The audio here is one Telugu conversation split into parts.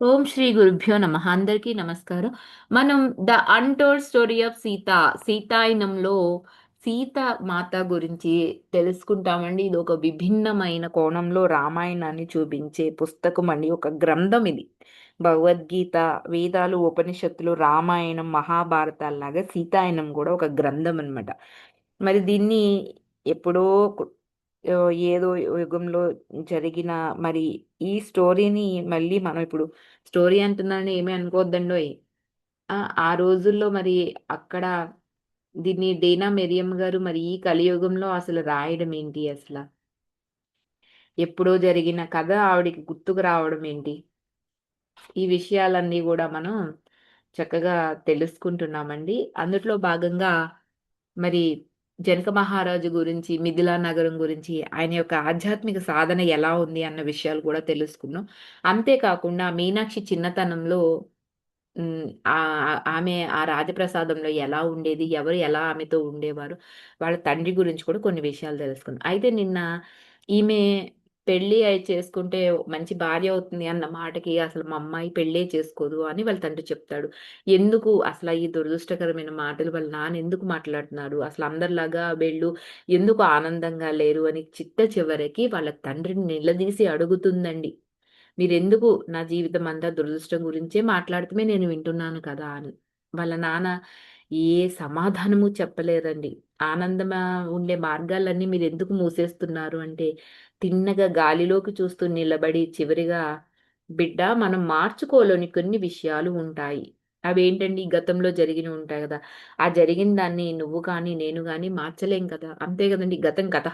ఓం శ్రీ గురుభ్యో నమ. అందరికీ నమస్కారం. మనం the untold story of Sita సీతాయనంలో Sita మాత గురించి తెలుసుకుంటామండి. ఇది ఒక విభిన్నమైన కోణంలో రామాయణాన్ని చూపించే పుస్తకం అండి. ఒక గ్రంథం ఇది. భగవద్గీత వేదాలు ఉపనిషత్తులు రామాయణం మహాభారతాల్లాగా సీతాయనం కూడా ఒక గ్రంథం అనమాట మరి దీన్ని ఎప్పుడో ఏదో యుగంలో జరిగిన మరి ఈ స్టోరీని మళ్ళీ మనం ఇప్పుడు స్టోరీ అంటున్నానని ఏమీ అనుకోవద్దండోయ్. ఆ రోజుల్లో మరి అక్కడ దీన్ని డేనా మెరియం గారు మరి ఈ కలియుగంలో అసలు రాయడం ఏంటి అసలు? ఎప్పుడో జరిగిన కథ ఆవిడికి గుర్తుకు రావడం ఏంటి? ఈ విషయాలన్నీ కూడా మనం చక్కగా తెలుసుకుంటున్నామండి. అందులో భాగంగా మరి జనక మహారాజు గురించి మిథిలా నగరం గురించి ఆయన యొక్క ఆధ్యాత్మిక సాధన ఎలా ఉంది అన్న విషయాలు కూడా తెలుసుకున్నాం. అంతేకాకుండా మీనాక్షి చిన్నతనంలో ఆమె ఆ రాజప్రసాదంలో ఎలా ఉండేది ఎవరు ఎలా ఆమెతో ఉండేవారు వాళ్ళ తండ్రి గురించి కూడా కొన్ని విషయాలు తెలుసుకున్నాం. అయితే నిన్న ఈమె పెళ్ళి అయి చేసుకుంటే మంచి భార్య అవుతుంది అన్న మాటకి అసలు మా అమ్మాయి పెళ్ళే చేసుకోదు అని వాళ్ళ తండ్రి చెప్తాడు. ఎందుకు అసలు ఈ దురదృష్టకరమైన మాటలు వాళ్ళ నాన్న ఎందుకు మాట్లాడుతున్నాడు అసలు అందరిలాగా వెళ్ళు ఎందుకు ఆనందంగా లేరు అని చిట్ట చివరికి వాళ్ళ తండ్రిని నిలదీసి అడుగుతుందండి. మీరెందుకు నా జీవితం అంతా దురదృష్టం గురించే మాట్లాడితే నేను వింటున్నాను కదా అని. వాళ్ళ నాన్న ఏ సమాధానము చెప్పలేరండి. ఆనందమా ఉండే మార్గాలన్నీ మీరు ఎందుకు మూసేస్తున్నారు అంటే తిన్నగా గాలిలోకి చూస్తూ నిలబడి చివరిగా బిడ్డ మనం మార్చుకోలేని కొన్ని విషయాలు ఉంటాయి. అవేంటండి? గతంలో జరిగిన ఉంటాయి కదా. ఆ జరిగిన దాన్ని నువ్వు కానీ నేను కానీ మార్చలేం కదా. అంతే కదండి. గతం కథ.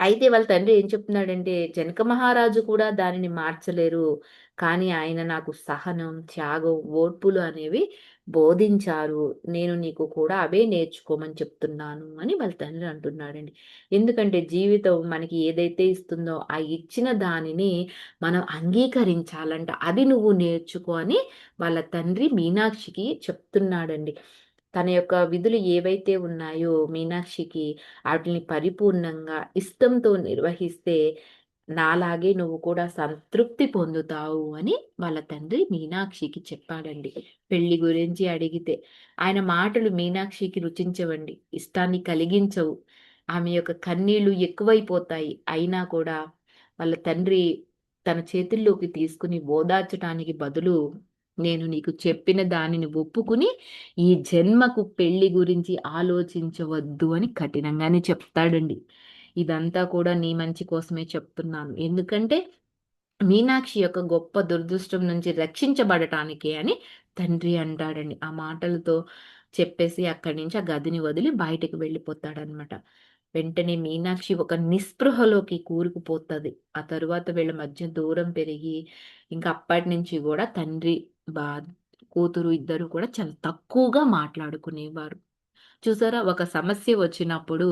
అయితే వాళ్ళ తండ్రి ఏం చెప్తున్నాడంటే జనక మహారాజు కూడా దానిని మార్చలేరు. కానీ ఆయన నాకు సహనం త్యాగం ఓర్పులు అనేవి బోధించారు. నేను నీకు కూడా అవే నేర్చుకోమని చెప్తున్నాను అని వాళ్ళ తండ్రి అంటున్నాడండి. ఎందుకంటే జీవితం మనకి ఏదైతే ఇస్తుందో ఆ ఇచ్చిన దానిని మనం అంగీకరించాలంట. అది నువ్వు నేర్చుకో అని వాళ్ళ తండ్రి మీనాక్షికి చెప్తున్నాడండి. తన యొక్క విధులు ఏవైతే ఉన్నాయో మీనాక్షికి వాటిని పరిపూర్ణంగా ఇష్టంతో నిర్వహిస్తే నాలాగే నువ్వు కూడా సంతృప్తి పొందుతావు అని వాళ్ళ తండ్రి మీనాక్షికి చెప్పాడండి. పెళ్ళి గురించి అడిగితే ఆయన మాటలు మీనాక్షికి రుచించవండి. ఇష్టాన్ని కలిగించవు. ఆమె యొక్క కన్నీళ్ళు ఎక్కువైపోతాయి. అయినా కూడా వాళ్ళ తండ్రి తన చేతుల్లోకి తీసుకుని ఓదార్చడానికి బదులు నేను నీకు చెప్పిన దానిని ఒప్పుకుని ఈ జన్మకు పెళ్ళి గురించి ఆలోచించవద్దు అని కఠినంగానే చెప్తాడండి. ఇదంతా కూడా నీ మంచి కోసమే చెప్తున్నాను. ఎందుకంటే మీనాక్షి యొక్క గొప్ప దురదృష్టం నుంచి రక్షించబడటానికి అని తండ్రి అంటాడండి. ఆ మాటలతో చెప్పేసి అక్కడి నుంచి ఆ గదిని వదిలి బయటకు వెళ్ళిపోతాడనమాట వెంటనే మీనాక్షి ఒక నిస్పృహలోకి కూరుకుపోతుంది. ఆ తరువాత వీళ్ళ మధ్య దూరం పెరిగి ఇంకా అప్పటి నుంచి కూడా తండ్రి బా కూతురు ఇద్దరు కూడా చాలా తక్కువగా మాట్లాడుకునేవారు. చూసారా? ఒక సమస్య వచ్చినప్పుడు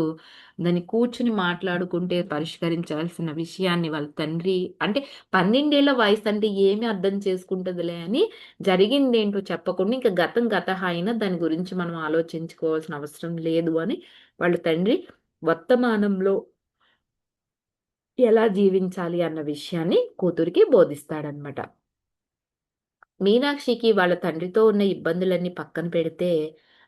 దాన్ని కూర్చుని మాట్లాడుకుంటే పరిష్కరించాల్సిన విషయాన్ని వాళ్ళ తండ్రి అంటే పన్నెండేళ్ళ వయసు అంటే ఏమి అర్థం చేసుకుంటుందిలే అని జరిగింది ఏంటో చెప్పకుండా ఇంకా గతం గత అయినా దాని గురించి మనం ఆలోచించుకోవాల్సిన అవసరం లేదు అని వాళ్ళ తండ్రి వర్తమానంలో ఎలా జీవించాలి అన్న విషయాన్ని కూతురికి బోధిస్తాడనమాట మీనాక్షికి వాళ్ళ తండ్రితో ఉన్న ఇబ్బందులన్నీ పక్కన పెడితే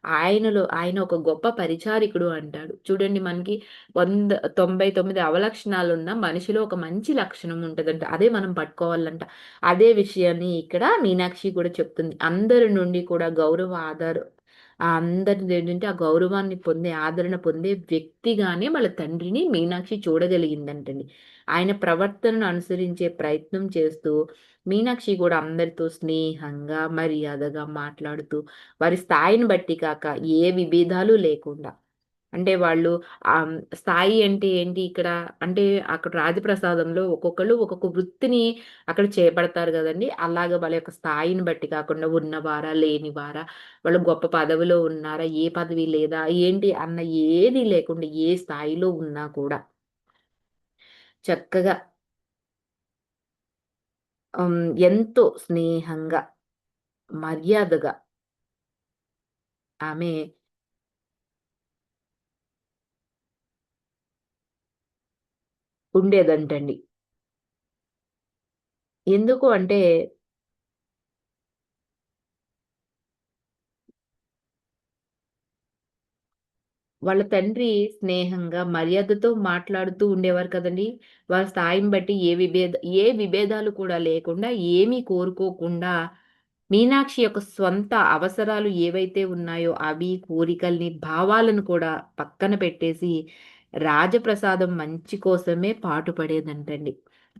ఆయనలో ఆయన ఒక గొప్ప పరిచారికుడు అంటాడు. చూడండి మనకి వంద తొంభై తొమ్మిది అవలక్షణాలు ఉన్న మనిషిలో ఒక మంచి లక్షణం ఉంటుందంట. అదే మనం పట్టుకోవాలంట. అదే విషయాన్ని ఇక్కడ మీనాక్షి కూడా చెప్తుంది. అందరి నుండి కూడా గౌరవ ఆధారం ఆ అందరి ఏంటంటే ఆ గౌరవాన్ని పొందే ఆదరణ పొందే వ్యక్తిగానే వాళ్ళ తండ్రిని మీనాక్షి చూడగలిగిందంటండి. ఆయన ప్రవర్తనను అనుసరించే ప్రయత్నం చేస్తూ మీనాక్షి కూడా అందరితో స్నేహంగా మర్యాదగా మాట్లాడుతూ వారి స్థాయిని బట్టి కాక ఏ విభేదాలు లేకుండా అంటే వాళ్ళు ఆ స్థాయి అంటే ఏంటి ఇక్కడ? అంటే అక్కడ రాజప్రసాదంలో ఒక్కొక్కళ్ళు ఒక్కొక్క వృత్తిని అక్కడ చేపడతారు కదండి. అలాగ వాళ్ళ యొక్క స్థాయిని బట్టి కాకుండా ఉన్నవారా లేనివారా వాళ్ళు గొప్ప పదవిలో ఉన్నారా ఏ పదవి లేదా ఏంటి అన్న ఏది లేకుండా ఏ స్థాయిలో ఉన్నా కూడా చక్కగా ఎంతో స్నేహంగా మర్యాదగా ఆమె ఉండేదంటండి. ఎందుకు అంటే వాళ్ళ తండ్రి స్నేహంగా మర్యాదతో మాట్లాడుతూ ఉండేవారు కదండి. వాళ్ళ స్థాయిని బట్టి ఏ విభేద ఏ విభేదాలు కూడా లేకుండా ఏమీ కోరుకోకుండా మీనాక్షి యొక్క స్వంత అవసరాలు ఏవైతే ఉన్నాయో అవి కోరికల్ని భావాలను కూడా పక్కన పెట్టేసి రాజప్రసాదం మంచి కోసమే పాటుపడేదంటండి.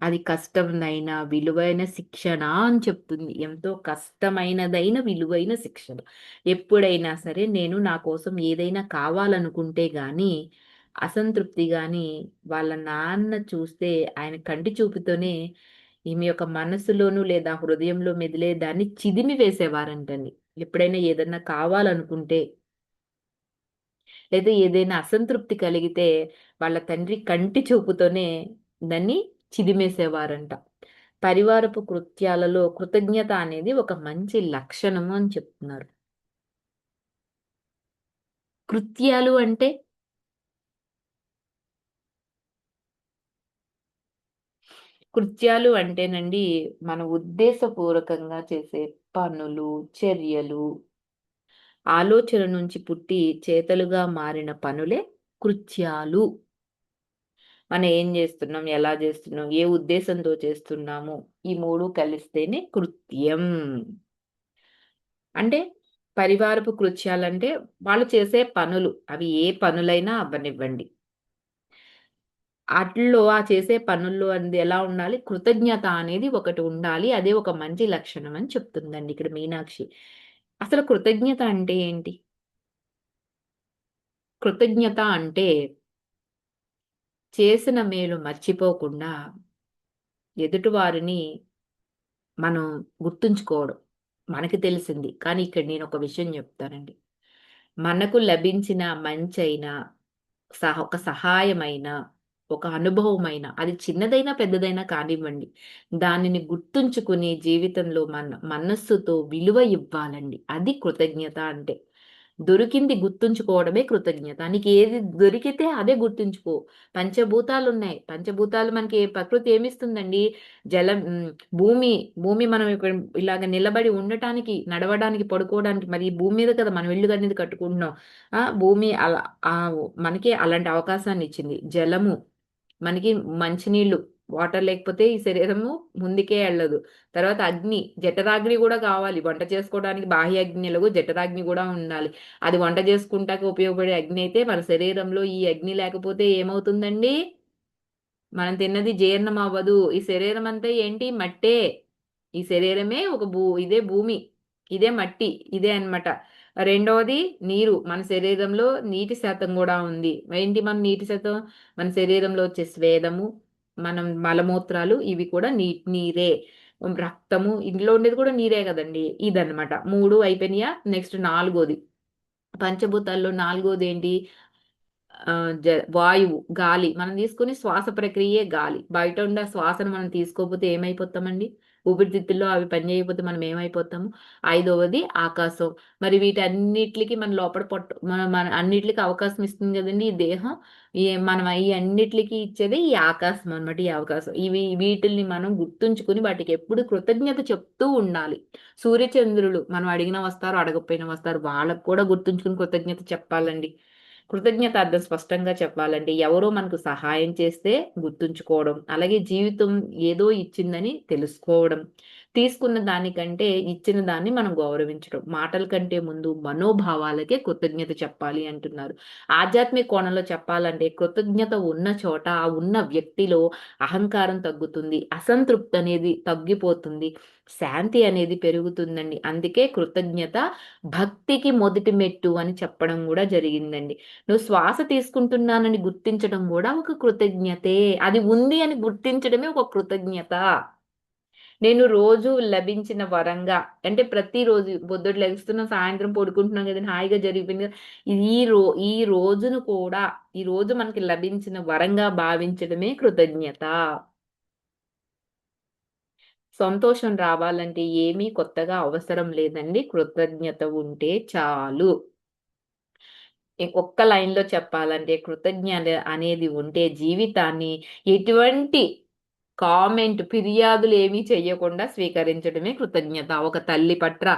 అది కష్టంనైన, విలువైన శిక్షణ అని చెప్తుంది. ఎంతో కష్టమైనదైన, విలువైన శిక్షణ. ఎప్పుడైనా సరే నేను నా కోసం ఏదైనా కావాలనుకుంటే కానీ అసంతృప్తి కానీ వాళ్ళ నాన్న చూస్తే ఆయన కంటి చూపుతోనే ఈమె యొక్క మనసులోనూ లేదా హృదయంలో మెదిలే దాన్ని చిదిమి వేసేవారంటండి. ఎప్పుడైనా ఏదన్నా కావాలనుకుంటే లేదా ఏదైనా అసంతృప్తి కలిగితే వాళ్ళ తండ్రి కంటి చూపుతోనే దాన్ని చిదిమేసేవారంట. పరివారపు కృత్యాలలో కృతజ్ఞత అనేది ఒక మంచి లక్షణము అని చెప్తున్నారు. కృత్యాలు అంటే కృత్యాలు అంటేనండి మన ఉద్దేశపూర్వకంగా చేసే పనులు, చర్యలు, ఆలోచన నుంచి పుట్టి చేతలుగా మారిన పనులే కృత్యాలు. మనం ఏం చేస్తున్నాం ఎలా చేస్తున్నాం ఏ ఉద్దేశంతో చేస్తున్నాము? ఈ మూడు కలిస్తేనే కృత్యం. అంటే పరివారపు కృత్యాలంటే వాళ్ళు చేసే పనులు. అవి ఏ పనులైనా అవ్వనివ్వండి. అట్లో ఆ చేసే పనుల్లో అది ఎలా ఉండాలి? కృతజ్ఞత అనేది ఒకటి ఉండాలి. అదే ఒక మంచి లక్షణం అని చెప్తుందండి ఇక్కడ మీనాక్షి. అసలు కృతజ్ఞత అంటే ఏంటి? కృతజ్ఞత అంటే చేసిన మేలు మర్చిపోకుండా ఎదుటివారిని మనం గుర్తుంచుకోవడం. మనకి తెలిసింది. కానీ ఇక్కడ నేను ఒక విషయం చెప్తానండి మనకు లభించిన మంచైనా, సహ ఒక సహాయమైనా, ఒక అనుభవమైన అది చిన్నదైనా, పెద్దదైనా కానివ్వండి. దానిని గుర్తుంచుకుని జీవితంలో మన మనస్సుతో విలువ ఇవ్వాలండి. అది కృతజ్ఞత అంటే. దొరికింది గుర్తుంచుకోవడమే కృతజ్ఞత. నీకు ఏది దొరికితే అదే గుర్తుంచుకో. పంచభూతాలు ఉన్నాయి పంచభూతాలు మనకి ప్రకృతి ఏమిస్తుందండి? జలం భూమి, భూమి మనం ఇక్కడ ఇలాగ నిలబడి ఉండటానికి, నడవడానికి, పడుకోవడానికి మరి భూమి మీద కదా మనం ఇల్లు అనేది కట్టుకుంటున్నాం. ఆ! భూమి అలా మనకి అలాంటి అవకాశాన్నిచ్చింది. జలము, మనకి మంచినీళ్ళు, వాటర్ లేకపోతే ఈ శరీరము ముందుకే వెళ్ళదు తర్వాత అగ్ని, జఠరాగ్ని కూడా కావాలి. వంట చేసుకోవడానికి బాహ్య అగ్ని ఎలాగో జఠరాగ్ని కూడా ఉండాలి. అది వంట చేసుకుంటాక ఉపయోగపడే అగ్ని అయితే మన శరీరంలో ఈ అగ్ని లేకపోతే ఏమవుతుందండి? మనం తిన్నది జీర్ణం అవ్వదు. ఈ శరీరం అంతా ఏంటి? మట్టే. ఈ శరీరమే ఒక భూ ఇదే భూమి. ఇదే మట్టి. ఇదే అన్నమాట. రెండవది నీరు. మన శరీరంలో నీటి శాతం కూడా ఉంది. ఏంటి మన నీటి శాతం? మన శరీరంలో వచ్చే స్వేదము, మనం మలమూత్రాలు ఇవి కూడా నీ నీరే. రక్తము ఇంట్లో ఉండేది కూడా నీరే కదండి ఇదన్నమాట. మూడు అయిపోయినాయా? నెక్స్ట్ నాలుగోది. పంచభూతాల్లో నాలుగోది ఏంటి జ వాయువు, గాలి. మనం తీసుకునే శ్వాస ప్రక్రియే గాలి. బయట ఉండే శ్వాసను మనం తీసుకోకపోతే ఏమైపోతామండి? ఊపిరితిత్తుల్లో అవి పనిచేయకపోతే మనం ఏమైపోతాము? ఐదవది ఆకాశం. మరి వీటన్నిటికి మన లోపల పొట్ట మన మన అన్నిటికీ అవకాశం ఇస్తుంది కదండి ఈ దేహం. ఈ మనం ఈ అన్నిట్లికి ఇచ్చేది ఈ ఆకాశం అన్నమాట. ఈ అవకాశం. ఇవి వీటిల్ని మనం గుర్తుంచుకొని వాటికి ఎప్పుడు కృతజ్ఞత చెప్తూ ఉండాలి. సూర్యచంద్రులు మనం అడిగిన వస్తారు, అడగకపోయినా వస్తారు. వాళ్ళకి కూడా గుర్తుంచుకొని కృతజ్ఞత చెప్పాలండి. కృతజ్ఞత అర్థం స్పష్టంగా చెప్పాలంటే ఎవరో మనకు సహాయం చేస్తే గుర్తుంచుకోవడం. అలాగే జీవితం ఏదో ఇచ్చిందని తెలుసుకోవడం. తీసుకున్న దానికంటే ఇచ్చిన దాన్ని మనం గౌరవించడం. మాటల కంటే ముందు మనోభావాలకే కృతజ్ఞత చెప్పాలి అంటున్నారు. ఆధ్యాత్మిక కోణంలో చెప్పాలంటే కృతజ్ఞత ఉన్న చోట, ఆ ఉన్న వ్యక్తిలో అహంకారం తగ్గుతుంది. అసంతృప్తి అనేది తగ్గిపోతుంది. శాంతి అనేది పెరుగుతుందండి. అందుకే కృతజ్ఞత భక్తికి మొదటి మెట్టు అని చెప్పడం కూడా జరిగిందండి. నువ్వు శ్వాస తీసుకుంటున్నానని గుర్తించడం కూడా ఒక కృతజ్ఞతే. అది ఉంది అని గుర్తించడమే ఒక కృతజ్ఞత. నేను రోజు లభించిన వరంగా అంటే ప్రతిరోజు పొద్దుట లెగుస్తున్నాం, సాయంత్రం పడుకుంటున్నాం కదా హాయిగా జరిగిపోయింది ఈ రో ఈ రోజును కూడా ఈ రోజు మనకి లభించిన వరంగా భావించడమే కృతజ్ఞత. సంతోషం రావాలంటే ఏమీ కొత్తగా అవసరం లేదండి. కృతజ్ఞత ఉంటే చాలు. ఒక్క లైన్‌లో చెప్పాలంటే కృతజ్ఞత అనేది ఉంటే జీవితాన్ని ఎటువంటి కామెంట్, ఫిర్యాదులు ఏమీ చెయ్యకుండా స్వీకరించడమే కృతజ్ఞత. ఒక తల్లి పట్ల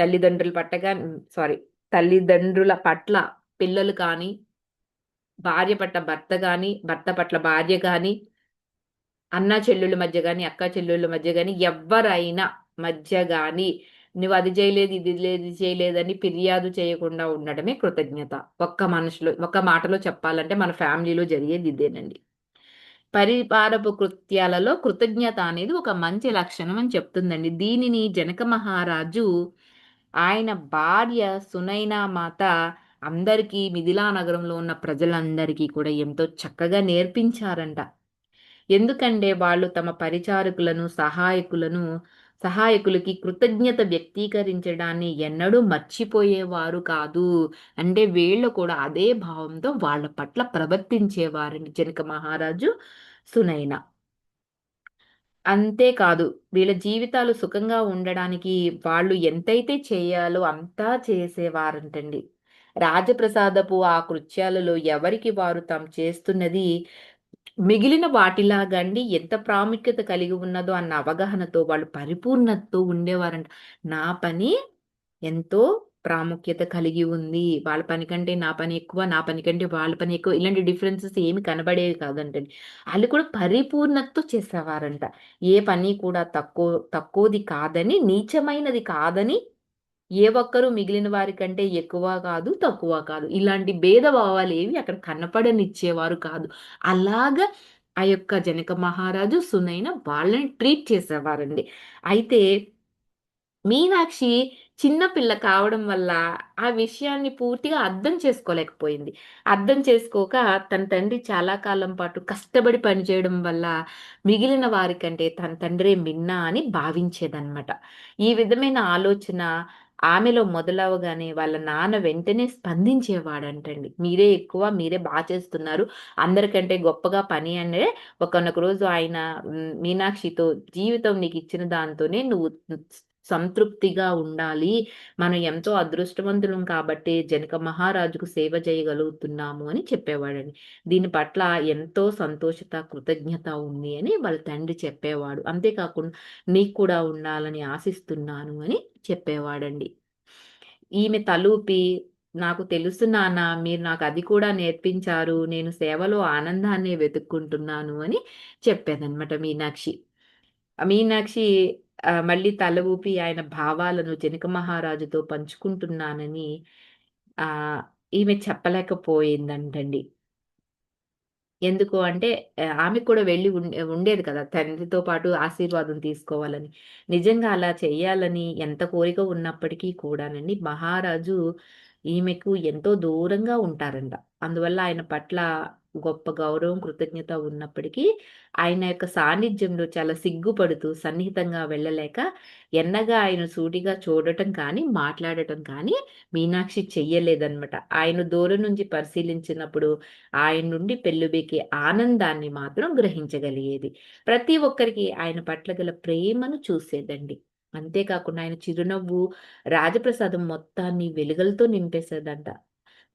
తల్లిదండ్రుల పట్టగా సారీ తల్లిదండ్రుల పట్ల పిల్లలు కానీ, భార్య పట్ల భర్త కానీ భర్త పట్ల భార్య కానీ అన్నా చెల్లుల మధ్య కానీ అక్క చెల్లుల మధ్య కానీ ఎవ్వరైనా మధ్య కానీ నువ్వు అది చేయలేదు, ఇది లేదు, ఇది చేయలేదని ఫిర్యాదు చేయకుండా ఉండడమే కృతజ్ఞత. ఒక్క మనిషిలో ఒక్క మాటలో చెప్పాలంటే మన ఫ్యామిలీలో జరిగేది ఇదేనండి. పరిపాలపు కృత్యాలలో కృతజ్ఞత అనేది ఒక మంచి లక్షణం అని చెప్తుందండి. దీనిని జనక మహారాజు ఆయన భార్య సునైనా మాత అందరికీ మిథిలా నగరంలో ఉన్న ప్రజలందరికీ కూడా ఎంతో చక్కగా నేర్పించారంట. ఎందుకంటే వాళ్ళు తమ పరిచారకులను, సహాయకులను సహాయకులకి కృతజ్ఞత వ్యక్తీకరించడాన్ని ఎన్నడూ మర్చిపోయేవారు కాదు. అంటే వీళ్ళు కూడా అదే భావంతో వాళ్ళ పట్ల ప్రవర్తించేవారండి జనక మహారాజు, సునైన. అంతేకాదు వీళ్ళ జీవితాలు సుఖంగా ఉండడానికి వాళ్ళు ఎంతైతే చేయాలో అంతా చేసేవారంటండి. రాజప్రసాదపు ఆ కృత్యాలలో ఎవరికి వారు తాము చేస్తున్నది మిగిలిన వాటిలాగండి ఎంత ప్రాముఖ్యత కలిగి ఉన్నదో అన్న అవగాహనతో వాళ్ళు పరిపూర్ణతతో ఉండేవారంట. నా పని ఎంతో ప్రాముఖ్యత కలిగి ఉంది. వాళ్ళ పని కంటే నా పని ఎక్కువ, నా పని కంటే వాళ్ళ పని ఎక్కువ ఇలాంటి డిఫరెన్సెస్ ఏమి కనబడేవి కాదంటండి. వాళ్ళు కూడా పరిపూర్ణతతో చేసేవారంట. ఏ పని కూడా తక్కువ తక్కువది కాదని, నీచమైనది కాదని ఏ ఒక్కరూ మిగిలిన వారి కంటే ఎక్కువ కాదు, తక్కువ కాదు. ఇలాంటి భేదభావాలు ఏవి అక్కడ కనపడనిచ్చేవారు కాదు. అలాగా ఆ యొక్క జనక మహారాజు, సునైన వాళ్ళని ట్రీట్ చేసేవారండి. అయితే మీనాక్షి చిన్నపిల్ల కావడం వల్ల ఆ విషయాన్ని పూర్తిగా అర్థం చేసుకోలేకపోయింది. అర్థం చేసుకోక తన తండ్రి చాలా కాలం పాటు కష్టపడి పనిచేయడం వల్ల మిగిలిన వారికంటే తన తండ్రే మిన్న అని భావించేదన్నమాట ఈ విధమైన ఆలోచన ఆమెలో మొదలవగానే వాళ్ళ నాన్న వెంటనే స్పందించేవాడంటండి. మీరే ఎక్కువ, మీరే బాగా చేస్తున్నారు. అందరికంటే గొప్పగా పని అంటే ఒకనొక రోజు ఆయన మీనాక్షితో జీవితం నీకు ఇచ్చిన దాంతోనే నువ్వు సంతృప్తిగా ఉండాలి. మనం ఎంతో అదృష్టవంతులం కాబట్టి జనక మహారాజుకు సేవ చేయగలుగుతున్నాము అని చెప్పేవాడండి. దీని పట్ల ఎంతో సంతోషత, కృతజ్ఞత ఉంది అని వాళ్ళ తండ్రి చెప్పేవాడు. అంతేకాకుండా నీకు కూడా ఉండాలని ఆశిస్తున్నాను అని చెప్పేవాడండి. ఈమె తలూపి నాకు తెలుసు నాన్న మీరు నాకు అది కూడా నేర్పించారు. నేను సేవలో ఆనందాన్ని వెతుక్కుంటున్నాను అని చెప్పేదనమాట మీనాక్షి. మీనాక్షి మళ్ళీ తల ఊపి ఆయన భావాలను జనక మహారాజుతో పంచుకుంటున్నానని ఈమె చెప్పలేకపోయిందంటండి. ఎందుకు అంటే ఆమెకు కూడా వెళ్ళి ఉండే ఉండేది కదా! తండ్రితో పాటు ఆశీర్వాదం తీసుకోవాలని. నిజంగా అలా చేయాలని ఎంత కోరిక ఉన్నప్పటికీ కూడానండి మహారాజు ఈమెకు ఎంతో దూరంగా ఉంటారంట. అందువల్ల ఆయన పట్ల గొప్ప గౌరవం, కృతజ్ఞత ఉన్నప్పటికీ ఆయన యొక్క సాన్నిధ్యంలో చాలా సిగ్గుపడుతూ సన్నిహితంగా వెళ్ళలేక ఎన్నగా ఆయన సూటిగా చూడటం కానీ, మాట్లాడటం కానీ మీనాక్షి చెయ్యలేదన్నమాట ఆయన దూరం నుంచి పరిశీలించినప్పుడు ఆయన నుండి పెల్లుబికే ఆనందాన్ని మాత్రం గ్రహించగలిగేది. ప్రతి ఒక్కరికి ఆయన పట్ల గల ప్రేమను చూసేదండి. అంతేకాకుండా ఆయన చిరునవ్వు రాజప్రసాదం మొత్తాన్ని వెలుగలతో నింపేసేదంట.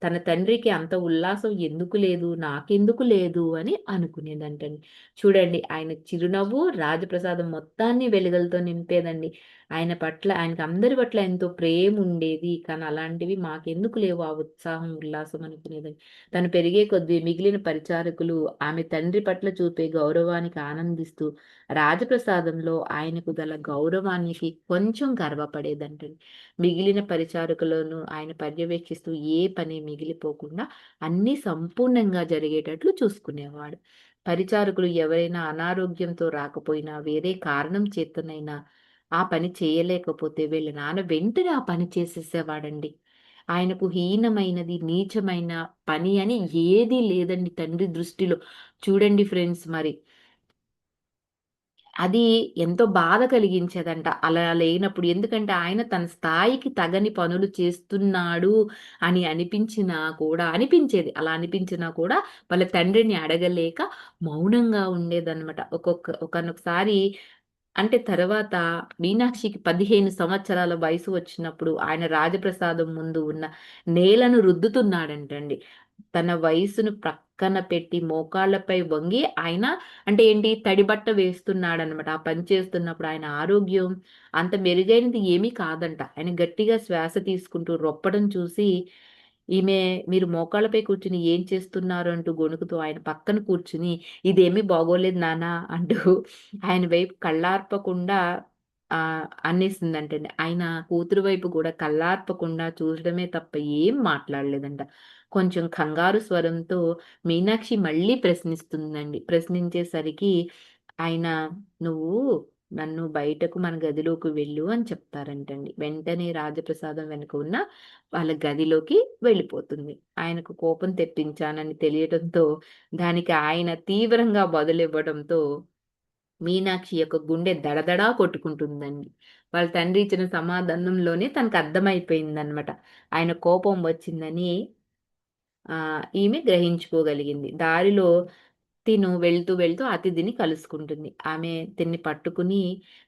తన తండ్రికి అంత ఉల్లాసం ఎందుకు లేదు? నాకెందుకు లేదు? అని అనుకునేదంటండి. చూడండి ఆయన చిరునవ్వు రాజప్రసాదం మొత్తాన్ని వెలుగులతో నింపేదండి. ఆయన పట్ల ఆయనకి అందరి పట్ల ఎంతో ప్రేముండేది. కానీ అలాంటివి మాకెందుకు లేవు ఆ ఉత్సాహం, ఉల్లాసం అనుకునేదండి. తను పెరిగే కొద్దీ మిగిలిన పరిచారకులు ఆమె తండ్రి పట్ల చూపే గౌరవానికి ఆనందిస్తూ రాజప్రసాదంలో ఆయనకు గల గౌరవానికి కొంచెం గర్వపడేదంటండి. మిగిలిన పరిచారకులను ఆయన పర్యవేక్షిస్తూ ఏ పని మిగిలిపోకుండా అన్ని సంపూర్ణంగా జరిగేటట్లు చూసుకునేవాడు. పరిచారకులు ఎవరైనా అనారోగ్యంతో రాకపోయినా, వేరే కారణం చేతనైనా ఆ పని చేయలేకపోతే వీళ్ళ నాన్న వెంటనే ఆ పని చేసేసేవాడండి. ఆయనకు హీనమైనది, నీచమైన పని అని ఏదీ లేదండి తండ్రి దృష్టిలో. చూడండి ఫ్రెండ్స్ మరి. అది ఎంతో బాధ కలిగించేదంట. అలా లేనప్పుడు. ఎందుకంటే ఆయన తన స్థాయికి తగని పనులు చేస్తున్నాడు అని అనిపించినా కూడా అనిపించేది. అలా అనిపించినా కూడా వాళ్ళ తండ్రిని అడగలేక మౌనంగా ఉండేదన్నమాట ఒక్కొక్క ఒకనొకసారి అంటే తర్వాత మీనాక్షికి 15 సంవత్సరాల వయసు వచ్చినప్పుడు ఆయన రాజప్రసాదం ముందు ఉన్న నేలను రుద్దుతున్నాడంటండి. తన వయసును ప్రక్కన పెట్టి మోకాళ్ళపై వంగి ఆయన అంటే ఏంటి తడి బట్ట వేస్తున్నాడనమాట. ఆ పని చేస్తున్నప్పుడు ఆయన ఆరోగ్యం అంత మెరుగైనది ఏమీ కాదంట. ఆయన గట్టిగా శ్వాస తీసుకుంటూ రొప్పడం చూసి ఈమె మీరు మోకాళ్ళపై కూర్చుని ఏం చేస్తున్నారు అంటూ గొణుకుతూ ఆయన పక్కన కూర్చుని ఇదేమీ బాగోలేదు నానా అంటూ ఆయన వైపు కళ్ళార్పకుండా అనేసిందంటండి. ఆయన కూతురు వైపు కూడా కళ్ళార్పకుండా చూడడమే తప్ప ఏం మాట్లాడలేదంట. కొంచెం కంగారు స్వరంతో మీనాక్షి మళ్ళీ ప్రశ్నిస్తుందండి. ప్రశ్నించేసరికి ఆయన "నువ్వు నన్ను బయటకు మన గదిలోకి వెళ్ళు" అని చెప్తారంటండి. వెంటనే రాజప్రసాదం వెనక ఉన్న వాళ్ళ గదిలోకి వెళ్ళిపోతుంది. ఆయనకు కోపం తెప్పించానని తెలియటంతో దానికి ఆయన తీవ్రంగా బదులివ్వడంతో మీనాక్షి యొక్క గుండె దడదడా కొట్టుకుంటుందండి. వాళ్ళ తండ్రి ఇచ్చిన సమాధానంలోనే తనకు అర్థమైపోయిందనమాట ఆయన కోపం వచ్చిందని ఈమె గ్రహించుకోగలిగింది. దారిలో తిను వెళ్తూ, వెళ్తూ అతిథిని కలుసుకుంటుంది. ఆమె తిన్ని పట్టుకుని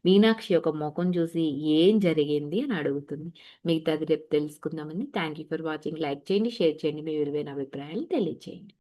మీనాక్షి యొక్క మొఖం చూసి ఏం జరిగింది అని అడుగుతుంది. మిగతాది రేపు తెలుసుకుందామని thank you for watching. Like చేయండి, షేర్ చేయండి. మీ విలువైన అభిప్రాయాలు తెలియచేయండి.